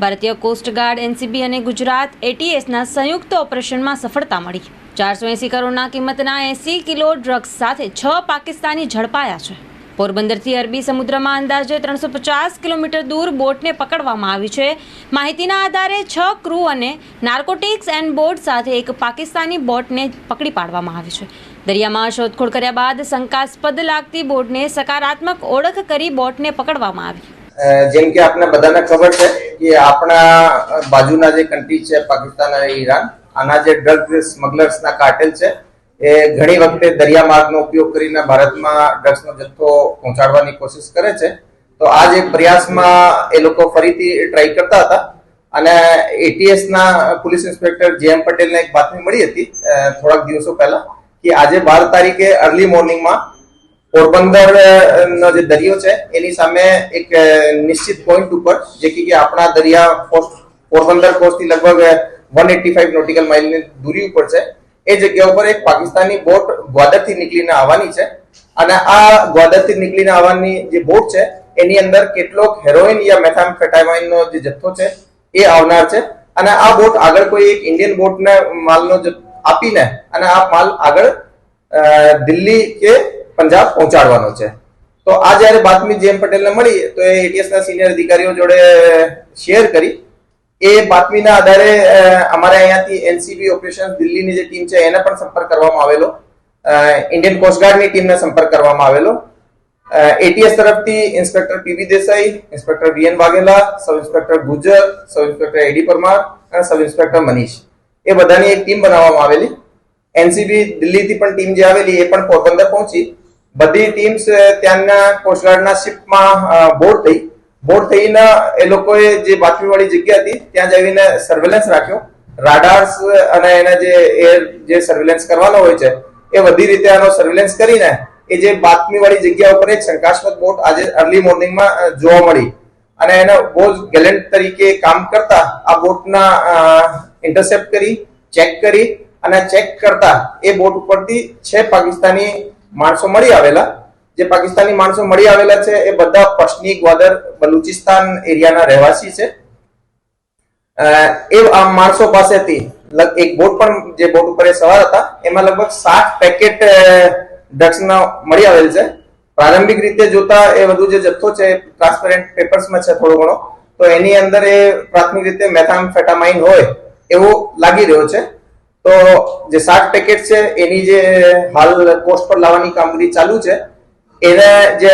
ભારતીય coast guard NCB અને ગુજરાત એટીએસના સંયુક્ત ઓપરેશનમાં સફળતા મળી. ચારસો એંસી કરોડના કિંમતના એંસી કિલો ડ્રગ્સ સાથે છ પાકિસ્તાની ઝડપાયા છે. પોરબંદરથી અરબી સમુદ્રમાં અંદાજે ત્રણસો પચાસ કિલોમીટર દૂર બોટને પકડવામાં આવી છે. માહિતીના આધારે છ ક્રૂ અને નાર્કોટિક્સ એન્ડ બોટ સાથે એક પાકિસ્તાની બોટને પકડી પાડવામાં આવી છે. દરિયામાં શોધખોળ કર્યા બાદ શંકાસ્પદ લાગતી બોટને સકારાત્મક ઓળખ કરી બોટને પકડવામાં આવી. જેમ કે આપણે બધાને ખબર છે કે આપણા બાજુના જે કન્ટ્રી છે, પાકિસ્તાન અને ઈરાન, આના જે ડ્રગ સ્મગલર્સના કાર્ટેલ છે, એ ઘણી વખતે દરિયા માર્ગનો ઉપયોગ કરીને ભારતમાં ડ્રગ્સનો જથ્થો પહોંચાડવાની કોશિશ કરે છે. તો આ જે પ્રયાસમાં એ લોકો ફરીથી ટ્રાય કરતા હતા અને એટીએસ ના પોલીસ ઇન્સ્પેક્ટર જે એમ પટેલને એક બાતમી મળી હતી થોડાક દિવસો પહેલા, કે આજે બાર તારીખે અર્લી મોર્નિંગમાં પોરબંદર નો જે દરિયો છે, એની સામે એક નિશ્ચિત પોઈન્ટ ઉપર જે કે આપણા દરિયા કોસ્ટ પોરબંદર કોસ્ટથી લગભગ વન એટી ફાઈવ નોટિકલ માઇલની દૂરી ઉપર છે. એ જગ્યા ઉપર એક પાકિસ્તાની બોટ ગ્વાદરથી નીકળીને આવવાની છે. અને આ ગ્વાદરથી નીકળીને આવવાની જે બોટ છે, એની અંદર કેટલોક હેરોઇન યા મેથામ્ફેટામાઇન નો જે જથ્થો છે, એ આવનાર છે. અને આ બોટ આગળ કોઈ એક ઇન્ડિયન બોટને માલનો જ આપીને, અને આ માલ આગળ દિલ્હી કે પંજાબ પહોંચાડવાનો છે. તો આ જ્યારે બાતમી જેમ પટેલને મળી, તો એ એટીએસ ના સિનિયર અધિકારીઓ જોડે શેર કરી. એ બાતમીના આધારે અમારે અહીંયાથી એનસીબી ઓપરેશન દિલ્હીની જે ટીમ છે, એને પણ સંપર્ક કરવામાં આવેલો. ઇન્ડિયન કોસ્ટગાર્ડની ટીમને સંપર્ક કરવામાં આવેલો. એટીએસ તરફથી inspector PV Desai inspector VN Vaghela sub inspector Gujar sub inspector AD Parmar અને સબ ઇન્સ્પેક્ટર મનીષ એ બધાની એક ટીમ બનાવવામાં આવેલી. એનસીબી દિલ્હીથી પણ ટીમ જે આવેલી, એ પણ પોરબંદર પહોંચી. બધી ટીમ્સ ત્યાંના કોસ્ટગાર્ડના શિપમાં બોર્ડ થઈ. બોર્ડ થઈને એ લોકોએ જે બાતમીવાળી જગ્યા હતી, ત્યાં જઈને સર્વેલન્સ રાખ્યો. રાડાર્સ અને એના જે એર જે સર્વેલન્સ કરવાનો હોય છે, એ બધી રીતે આનો સર્વેલન્સ કરીને એ જે બાતમીવાળી જગ્યા ઉપર એક શંકાસ્પદ બોટ આજે અર્લી મોર્નિંગમાં જોવા મળી. અને એને બહુ જ ગેલેન્ટ તરીકે કામ કરતા આ બોટના ઇન્ટરસેપ્ટ કરી ચેક કરી અને ચેક કરતા એ બોટ ઉપરથી છે પાકિસ્તાની માણસો મળી આવેલા. જે પાકિસ્તાની માણસો મળી આવેલા છે એ બધા પશ્ચિમી ગ્વાદર બલુચિસ્તાન એરિયાના રહેવાસી છે. એ આ માણસો પાસેથી એક બોટ પણ જે બોટ ઉપર એ સવાર હતા, એમાં લગભગ સાત પેકેટ ડ્રગ્સના મળી આવેલ છે. પ્રારંભિક રીતે જોતા એ બધું જે જથ્થો છે ટ્રાન્સપેરન્ટ પેપર્સમાં છે થોડો ઘણો. તો એની અંદર એ પ્રાથમિક રીતે મેથામ્ફેટામાઇન હોય એવો લાગી રહ્યો છે. તો જે સાત પેકેટ છે, એની જે હાલ કોસ્ટ પર લાવવાની કામગીરી ચાલુ છે, એને જે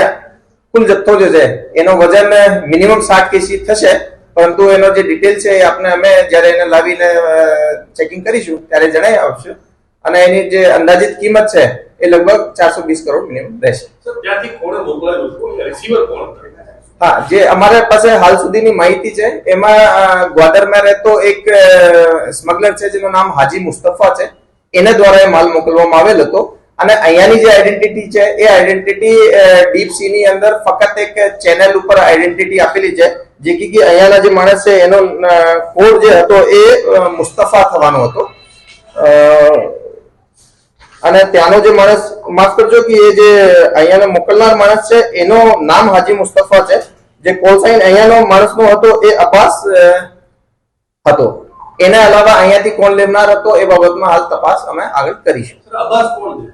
કુલ જથ્થો જે છે, એનો વજન મિનિમમ સાત કેસી થશે. પરંતુ એનો જે ડિટેલ છે, એ આપણે અમે જ્યારે એને લાવીને ચેકિંગ કરીશું, ત્યારે જણાવી આપશે અને એની જે અંદાજિત કિંમત છે, એ લગભગ ચારસો વીસ કરોડ મિનિમમ રહેશે. ત્યાંથી કોણે મોકલાયું રિસીવર કોણ? હા, જે અમારા પાસે હાલ સુધીની માહિતી છે, એમાં ગ્વાદરમાં રહેતો એક સ્મગલર છે, જેનું નામ હાજી મુસ્તફા છે. એના દ્વારા એ માલ મોકલવામાં આવેલ હતો. અને અહીંયાની જે આઈડેન્ટિટી છે, એ આઈડેન્ટિટી ડીપ સી ની અંદર ફક્ત એક ચેનલ ઉપર આઈડેન્ટિટી આપેલી છે. જે કે અહીંયાના જે માણસ છે, એનો કોડ જે હતો એ મુસ્તફા થવાનો હતો. અને ત્યાંનો જે માણસ માફ કરજો કે એ જે અહીંયાનો મોકલનાર માણસ છે એનો નામ હાજી મુસ્તફા છે. જે કોલ સાઇન અહીંયાનો માણસનો હતો એ અપાસ હતો. એના અલાવા અહીંયાથી કોણ લેનાર હતો એ બાબતમાં હાલ તપાસ અમે આગળ કરીશું. અબ્બાસ કોણ છે?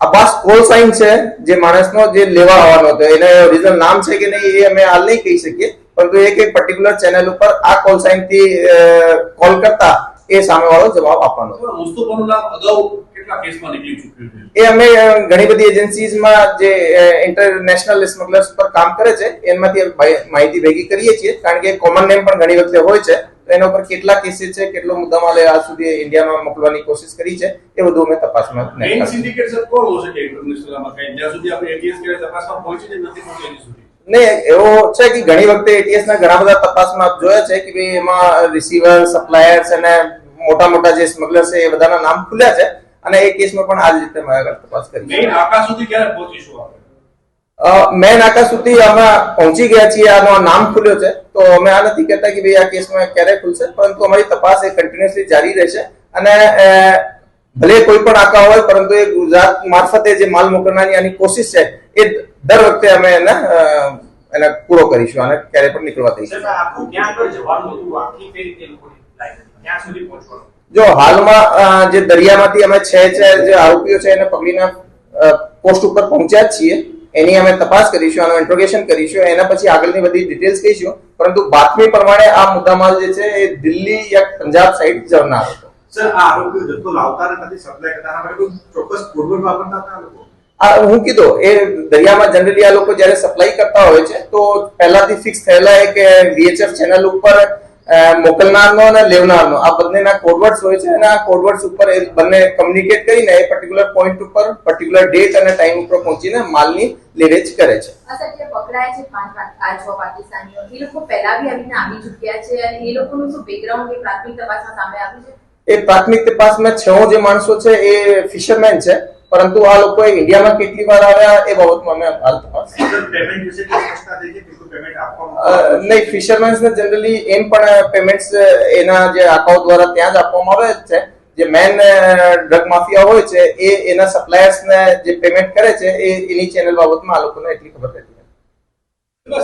અબ્બાસ કોલ સાઇન છે જે માણસનો જે લેવા આવવાનો હતો. એને ઓરિજિનલ નામ છે કે નહીં એ અમે હાલ નહીં કહી શકીએ. પરંતુ એક એક પર્ટિક્યુલર ચેનલ ઉપર આ કોલ સાઇનથી કોલ કરતા એ સામેવાળો જવાબ આપવાનો. મુસ્તફાનું નામ અગાઉ કેટલા કેસમાં નીકળી ચૂક્યું છે એ અમે ઘણી બધી એજન્સીઝમાં જે ઇન્ટરનેશનલ સ્મગલર્સ પર કામ કરે છે એમાંથી માહિતી ભેગી કરીએ છીએ કારણ કે કોમન નેમ પણ ઘણી વખતે હોય છે તો એના ઉપર કેટલા કેસીસ છે કેટલો મુદ્દામાલ એ આજ સુધી ઇન્ડિયામાં મોકલવાની કોશિશ કરી છે એ બધું અમે તપાસમાં મેઇન. સિન્ડિકેટ સર કોણ હોઈ શકે ઇન્ટરનેશનલ આમાં કઈ જ્યાં સુધી આપણે એટીએસ કે તપાસમાં પહોંચી જ નથી પહોંચી સુધી ને એવો છે કે ઘણી વખતે એટીએસ ના ઘણા બધા તપાસમાં આપ જોયા છે કે ભાઈ એમાં રિસીવર સપ્લાયર્સ અને મોટા મોટા જે સ્મગલર્સ છે એ બધાના નામ ખુલ્યા છે અને એ કેસમાં પણ આ જ રીતે આગળ તપાસ કરી મેઇન આકાશ સુધી ક્યારે પહોંચીશું આપણે? મેન નાકા સુધી અમે પહોંચી ગયા છીએ આનો નામ ખુલ્યો છે. તો અમે આ નથી કહેતા કે ભાઈ આ કેસમાં ક્યારે ખુલશે પરંતુ અમારી તપાસ એ કન્ટિન્યુઅસલી જારી રહેશે. અને ભલે કોઈ પણ આકા હોય પરંતુ એ ગુજરાત મારફતે જે માલ મોકલવાની આની કોશિશ છે એ દર વખતે અમે એને એને પૂરો કરીશું અને ક્યારે પણ નીકળવા દઈશું. જો હાલમાં જે દરિયામાંથી અમે છે છે જે આરોપીઓ છે એને પકડીને પોસ્ટ ઉપર પહોંચ્યા જ છીએ. એની અમે તપાસ કરીશું અને ઇન્ટ્રોગેશન કરીશું એના પછી આગળની બધી ડિટેલ્સ કહીશું. પરંતુ બાતમી પ્રમાણે આ મુદ્દામાલ જે છે એ દિલ્હી યા પંજાબ સાઈડ જનાર હતો. સર આ આરોપીઓ જથ્થો લાવતા નથી સપ્લાય કરતા એના માટે કોઈ ચોક્કસ કોડવર્ડ વાપરતા હતા લોકો? હું કીધો એ દરિયામાં જનરલી આ લોકો જ્યારે સપ્લાય કરતા હોય છે તો પહેલાથી ફિક્સ થયેલા એક વીએચએફ ચેનલ ઉપર મોકલનારનો અને લેવનારનો આ બંનેના કોડવર્ડ્સ હોય છે અને આ કોડવર્ડ્સ ઉપર એ બંને કમ્યુનિકેટ કરીને એ પર્ટિક્યુલર પોઈન્ટ ઉપર પર્ટિક્યુલર ડેટ અને ટાઈમ ઉપર પહોંચીને માલની લેવેચ કરે છે. જે પકડાય છે પાંચ આ છ પાકિસ્તાનીઓ એ લોકો પહેલા બી આવીને આવી ચૂક્યા છે અને એ લોકોનું શું બેકગ્રાઉન્ડ કે પ્રાથમિક તપાસમાં સામે આવ્યું છે? એ પ્રાથમિક તપાસમાં છ જે માણસો છે એ ફિશરમેન છે પરંતુ આ લોકો ઇન્ડિયામાં કેટલી વાર આવ્યા એ બાબતમાં અમે હાલ તપાસ નહીં ફિશરમેન્સ ને જનરલી એમ પણ પેમેન્ટ્સ એના જે અકાઉન્ટ દ્વારા ત્યાં જ આપવામાં આવે જ છે. જે મેન ડ્રગ માફિયા હોય છે એ એના સપ્લાયર્સ ને જે પેમેન્ટ કરે છે એ એની ચેનલ બાબતમાં આ લોકોને એટલી ખબર રહેતી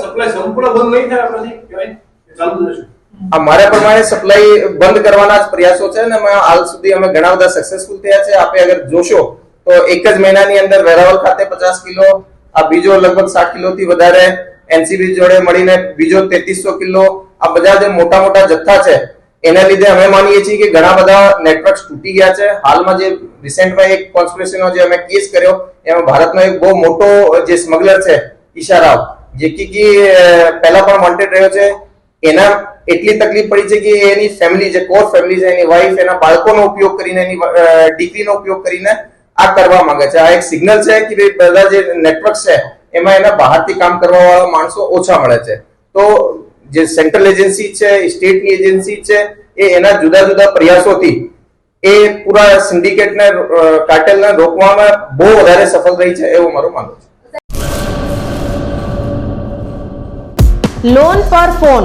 સપ્લાય સંપૂર્ણ બંધ નહીં થાય આપણાથી ચાલુ રહેશે આ મારા પ્રમાણે સપ્લાય બંધ કરવાના જ પ્રયાસો છે અને હાલ સુધી અમે ઘણા બધા સક્સેસફુલ થયા છે. આપે અગર જોશો તો એક જ મહિનાની અંદર વેરાવલ ખાતે પચાસ કિલો આ બીજો લગભગ સાત કિલો થી વધારે એનસીબી જોડે મળીને બીજો તેત્રીસો કિલો આ બધા જે મોટા મોટા જથ્થા છે એના લીધે અમે માનીએ છીએ કે ઘણા બધા નેટવર્ક્સ તૂટી ગયા છે. હાલમાં જે રિસેન્ટમાં એક કોન્સ્પિરેસીનો જે અમે કેસ કર્યો એમાં ભારતનો એક બહુ મોટો જે સ્મગલર છે ઈશારાવ જે કે, પહેલા પણ વોન્ટેડ રહ્યો છે. એના એટલી તકલીફ પડી છે કે એની ફેમિલી જે કોર ફેમિલી છે, એની વાઈફ એના બાળકોનો ઉપયોગ કરીને એની ડિગ્રીનો ઉપયોગ કરીને આ કરવા માંગે છે. આ એક સિગ્નલ છે કે ભાઈ બધા જે નેટવર્ક છે, એમાં એના બહારથી કામ કરવા વાળા માણસો ઓછા મળે છે. તો જે સેન્ટ્રલ એજન્સી છે સ્ટેટની એજન્સી છે, એ એના જુદા જુદા પ્રયાસોથી એ પૂરા સિન્ડિકેટને કાર્ટેલને રોકવામાં બહુ વધારે સફળ રહી છે એવું મારું માનવું છે. લોન પર ફોન